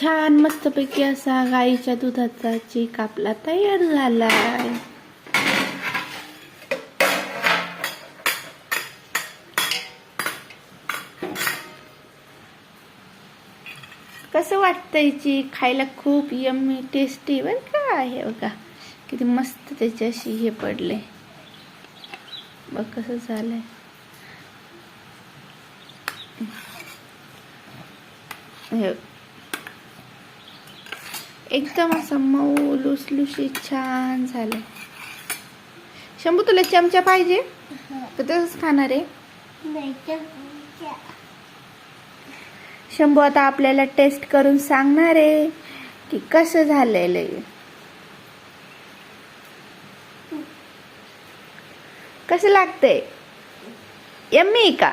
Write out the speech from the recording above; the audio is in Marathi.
छान मस्तपैकी असा गाईच्या दुधाचा चेक आपला तयार झालाय. कसं वाटतंय ची खायला? खूप यम्मी टेस्टी बरं का? आहे बघा किती मस्त त्याची अशी हे पडले. बघ कसं झालंय. हे एकदम असं मऊ लुसलुशीत छान झालंय. शंभू तुला चमचा पाहिजे? तर तसंच खाणार आहे. शंभू आता आपल्याला टेस्ट करून सांगणार आहे की कसं झालेलं आहे कसं लागतंय? यम्मी का?